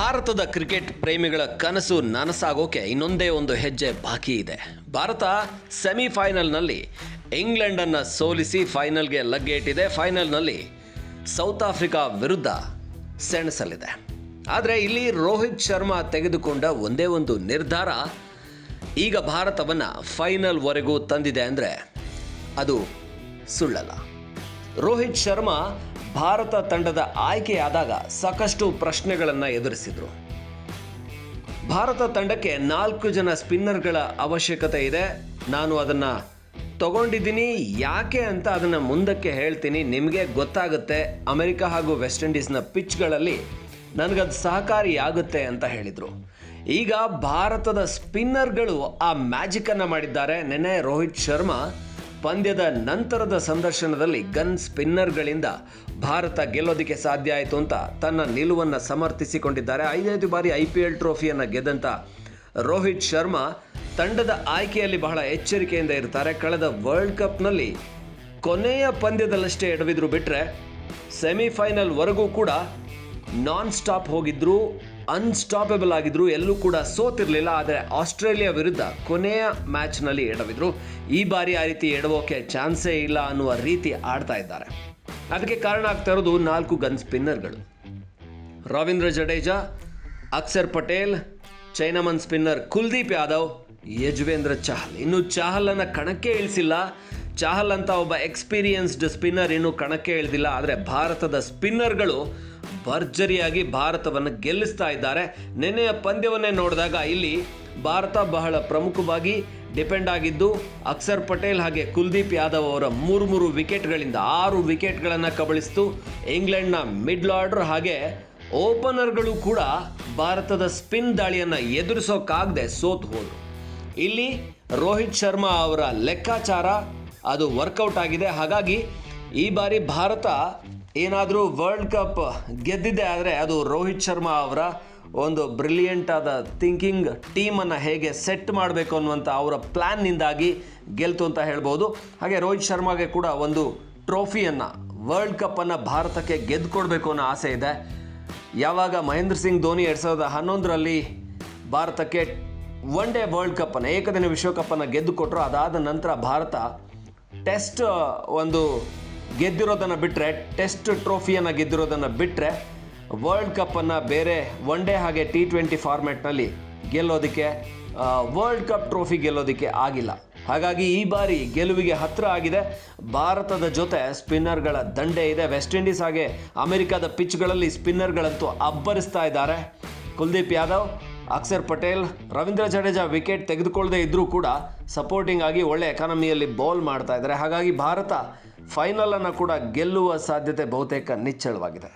ಭಾರತದ ಕ್ರಿಕೆಟ್ ಪ್ರೇಮಿಗಳ ಕನಸು ನನಸಾಗೋಕೆ ಇನ್ನೊಂದೇ ಒಂದು ಹೆಜ್ಜೆ ಬಾಕಿ ಇದೆ. ಭಾರತ ಸೆಮಿಫೈನಲ್ನಲ್ಲಿ ಇಂಗ್ಲೆಂಡನ್ನು ಸೋಲಿಸಿ ಫೈನಲ್ಗೆ ಲಗ್ಗೆ ಇಟ್ಟಿದೆ ಫೈನಲ್ನಲ್ಲಿ ಸೌತ್ ಆಫ್ರಿಕಾ ವಿರುದ್ಧ ಸೆಣಸಲಿದೆ. ಆದರೆ ಇಲ್ಲಿ ರೋಹಿತ್ ಶರ್ಮಾ ತೆಗೆದುಕೊಂಡ ಒಂದೇ ಒಂದು ನಿರ್ಧಾರ, ಈಗ ಭಾರತವನ್ನು ಫೈನಲ್ವರೆಗೂ ತಂದಿದೆ ಅಂದರೆ ಅದು ಸುಳ್ಳಲ್ಲ. ರೋಹಿತ್ ಶರ್ಮಾ ಭಾರತ ತಂಡದ ಆಯ್ಕೆಯಾದಾಗ ಸಾಕಷ್ಟು ಪ್ರಶ್ನೆಗಳನ್ನು ಎದುರಿಸಿದರು. ಭಾರತ ತಂಡಕ್ಕೆ ನಾಲ್ಕು ಜನ ಸ್ಪಿನ್ನರ್ಗಳ ಅವಶ್ಯಕತೆ ಇದೆ. ನಾನು ಅದನ್ನು ತಗೊಂಡಿದ್ದೀನಿ. ಯಾಕೆ ಅಂತ ಅದನ್ನು ಮುಂದಕ್ಕೆ ಹೇಳ್ತೀನಿ. ನಿಮಗೆ ಗೊತ್ತಾಗುತ್ತೆ. ಅಮೆರಿಕ ಹಾಗೂ ವೆಸ್ಟ್ ಇಂಡೀಸ್ನ ಪಿಚ್ಗಳಲ್ಲಿ ನನಗದು ಸಹಕಾರಿಯಾಗುತ್ತೆ ಅಂತ ಹೇಳಿದರು. ಈಗ ಭಾರತದ ಸ್ಪಿನ್ನರ್ಗಳು ಆ ಮ್ಯಾಜಿಕನ್ನು ಮಾಡಿದ್ದಾರೆ. ನೆನ್ನೆ ರೋಹಿತ್ ಶರ್ಮಾ ಪಂದ್ಯದ ನಂತರದ ಸಂದರ್ಶನದಲ್ಲಿ ಗನ್ ಸ್ಪಿನ್ನರ್ಗಳಿಂದ ಭಾರತ ಗೆಲ್ಲೋದಕ್ಕೆ ಸಾಧ್ಯ ಆಯಿತು ಅಂತ ತನ್ನ ನಿಲುವನ್ನು ಸಮರ್ಥಿಸಿಕೊಂಡಿದ್ದಾರೆ. ಐದೈದು ಬಾರಿ ಐ ಪಿ ಎಲ್ ಟ್ರೋಫಿಯನ್ನು ಗೆದ್ದಂಥ ರೋಹಿತ್ ಶರ್ಮಾ ತಂಡದ ಆಯ್ಕೆಯಲ್ಲಿ ಬಹಳ ಎಚ್ಚರಿಕೆಯಿಂದ ಇರ್ತಾರೆ. ಕಳೆದ ವರ್ಲ್ಡ್ ಕಪ್ನಲ್ಲಿ ಕೊನೆಯ ಪಂದ್ಯದಲ್ಲಷ್ಟೇ ಎಡವಿದ್ರು ಬಿಟ್ಟರೆ ಸೆಮಿಫೈನಲ್ವರೆಗೂ ಕೂಡ ನಾನ್ ಸ್ಟಾಪ್ ಹೋಗಿದ್ರು. ಅನ್ಸ್ಟಾಪಬಲ್ ಆಗಿದ್ರು, ಎಲ್ಲೂ ಕೂಡ ಸೋತಿರಲಿಲ್ಲ. ಆದರೆ ಆಸ್ಟ್ರೇಲಿಯಾ ವಿರುದ್ಧ ಕೊನೆಯ ಮ್ಯಾಚ್ನಲ್ಲಿ ಎಡವಿದ್ರು. ಈ ಬಾರಿ ಆ ರೀತಿ ಎಡವೋಕೆ ಚಾನ್ಸೇ ಇಲ್ಲ ಅನ್ನುವ ರೀತಿ ಆಡ್ತಾ ಇದ್ದಾರೆ. ಅದಕ್ಕೆ ಕಾರಣ ಆಗ್ತಾ ಇರೋದು ನಾಲ್ಕು gun ಸ್ಪಿನ್ನರ್ಗಳು. Ravindra Jadeja, Akshar Patel, chinaman spinner Kuldeep Yadav, Yuzvendra Chahal. ಇನ್ನು ಚಹಲನ್ನು ಕಣಕ್ಕೆ ಇಳಿಸಿಲ್ಲ. ಚಹಲ್ ಅಂತ ಒಬ್ಬ ಎಕ್ಸ್ಪೀರಿಯನ್ಸ್ಡ್ ಸ್ಪಿನ್ನರ್ ಇನ್ನೂ ಕಣಕ್ಕೆ ಇಳಿದಿಲ್ಲ. ಆದರೆ ಭಾರತದ ಸ್ಪಿನ್ನರ್ಗಳು ಭರ್ಜರಿಯಾಗಿ ಭಾರತವನ್ನು ಗೆಲ್ಲಿಸ್ತಾ ಇದ್ದಾರೆ. ನಿನ್ನೆಯ ಪಂದ್ಯವನ್ನೇ ನೋಡಿದಾಗ ಇಲ್ಲಿ ಭಾರತ ಬಹಳ ಪ್ರಮುಖವಾಗಿ ಡಿಪೆಂಡ್ ಆಗಿದ್ದು ಅಕ್ಷರ್ ಪಟೇಲ್ ಹಾಗೆ ಕುಲ್ದೀಪ್ ಯಾದವ್ ಅವರ ಮೂರು ಮೂರು ವಿಕೆಟ್ಗಳಿಂದ ಆರು ವಿಕೆಟ್ಗಳನ್ನು ಕಬಳಿಸ್ತು. ಇಂಗ್ಲೆಂಡ್ನ ಮಿಡ್ಲ್ ಆರ್ಡರ್ ಹಾಗೆ ಓಪನರ್ಗಳು ಕೂಡ ಭಾರತದ ಸ್ಪಿನ್ ದಾಳಿಯನ್ನು ಎದುರಿಸೋಕ್ಕಾಗದೆ ಸೋತು ಹೋದರು. ಇಲ್ಲಿ ರೋಹಿತ್ ಶರ್ಮಾ ಅವರ ಲೆಕ್ಕಾಚಾರ ಅದು ವರ್ಕೌಟ್ ಆಗಿದೆ. ಹಾಗಾಗಿ ಈ ಬಾರಿ ಭಾರತ ಏನಾದರೂ ವರ್ಲ್ಡ್ ಕಪ್ ಗೆದ್ದಿದೆ ಆದರೆ ಅದು ರೋಹಿತ್ ಶರ್ಮಾ ಅವರ ಒಂದು ಬ್ರಿಲಿಯಂಟ್ ಆದ ಥಿಂಕಿಂಗ್ ಟೀಮನ್ನು ಹೇಗೆ ಸೆಟ್ ಮಾಡಬೇಕು ಅನ್ನುವಂಥ ಅವರ ಪ್ಲ್ಯಾನ್ನಿಂದಾಗಿ ಗೆಲ್ತು ಅಂತ ಹೇಳ್ಬೋದು. ಹಾಗೆ ರೋಹಿತ್ ಶರ್ಮಾಗೆ ಕೂಡ ಒಂದು ಟ್ರೋಫಿಯನ್ನು ವರ್ಲ್ಡ್ ಕಪ್ಪನ್ನು ಭಾರತಕ್ಕೆ ಗೆದ್ದುಕೊಡ್ಬೇಕು ಅನ್ನೋ ಆಸೆ ಇದೆ. ಯಾವಾಗ ಮಹೇಂದ್ರ ಸಿಂಗ್ ಧೋನಿ ಎರಡು ಸಾವಿರದ ಹನ್ನೊಂದರಲ್ಲಿ ಭಾರತಕ್ಕೆ ಒನ್ ಡೇ ವರ್ಲ್ಡ್ ಕಪ್ಪನ್ನು ಏಕದಿನ ವಿಶ್ವಕಪ್ಪನ್ನು ಗೆದ್ದು ಕೊಟ್ಟರು ಅದಾದ ನಂತರ ಭಾರತ ಟೆಸ್ಟ್ ಒಂದು ಗೆದ್ದಿರೋದನ್ನು ಬಿಟ್ಟರೆ ಟೆಸ್ಟ್ ಟ್ರೋಫಿಯನ್ನು ಗೆದ್ದಿರೋದನ್ನು ಬಿಟ್ಟರೆ ವರ್ಲ್ಡ್ ಕಪ್ಪನ್ನು ಬೇರೆ ಒನ್ ಡೇ ಹಾಗೆ ಟಿ ಟ್ವೆಂಟಿ ಫಾರ್ಮ್ಯಾಟ್ನಲ್ಲಿ ಗೆಲ್ಲೋದಕ್ಕೆ ವರ್ಲ್ಡ್ ಕಪ್ ಟ್ರೋಫಿ ಗೆಲ್ಲೋದಕ್ಕೆ ಆಗಿಲ್ಲ. ಹಾಗಾಗಿ ಈ ಬಾರಿ ಗೆಲುವಿಗೆ ಹತ್ತಿರ ಆಗಿದೆ. ಭಾರತದ ಜೊತೆ ಸ್ಪಿನ್ನರ್ಗಳ ದಂಡೆ ಇದೆ. ವೆಸ್ಟ್ ಇಂಡೀಸ್ ಹಾಗೆ ಅಮೆರಿಕದ ಪಿಚ್ಗಳಲ್ಲಿ ಸ್ಪಿನ್ನರ್ಗಳಂತೂ ಅಬ್ಬರಿಸ್ತಾ ಇದ್ದಾರೆ. ಕುಲ್ದೀಪ್ ಯಾದವ್ ಅಕ್ಷರ್ ಪಟೇಲ್, ರವೀಂದ್ರ ಜಡೇಜಾ ವಿಕೆಟ್ ತೆಗೆದುಕೊಳ್ಳದೆ ಇದ್ದರೂ ಕೂಡ ಸಪೋರ್ಟಿಂಗ್ ಆಗಿ ಒಳ್ಳೆ ಎಕಾನಮಿಯಲ್ಲಿ ಬೌಲ್ ಮಾಡ್ತಾ ಇದ್ದಾರೆ. ಹಾಗಾಗಿ ಭಾರತ ಫೈನಲನ್ನು ಕೂಡ ಗೆಲ್ಲುವ ಸಾಧ್ಯತೆ ಬಹುತೇಕ ನಿಚ್ಚಳವಾಗಿದೆ.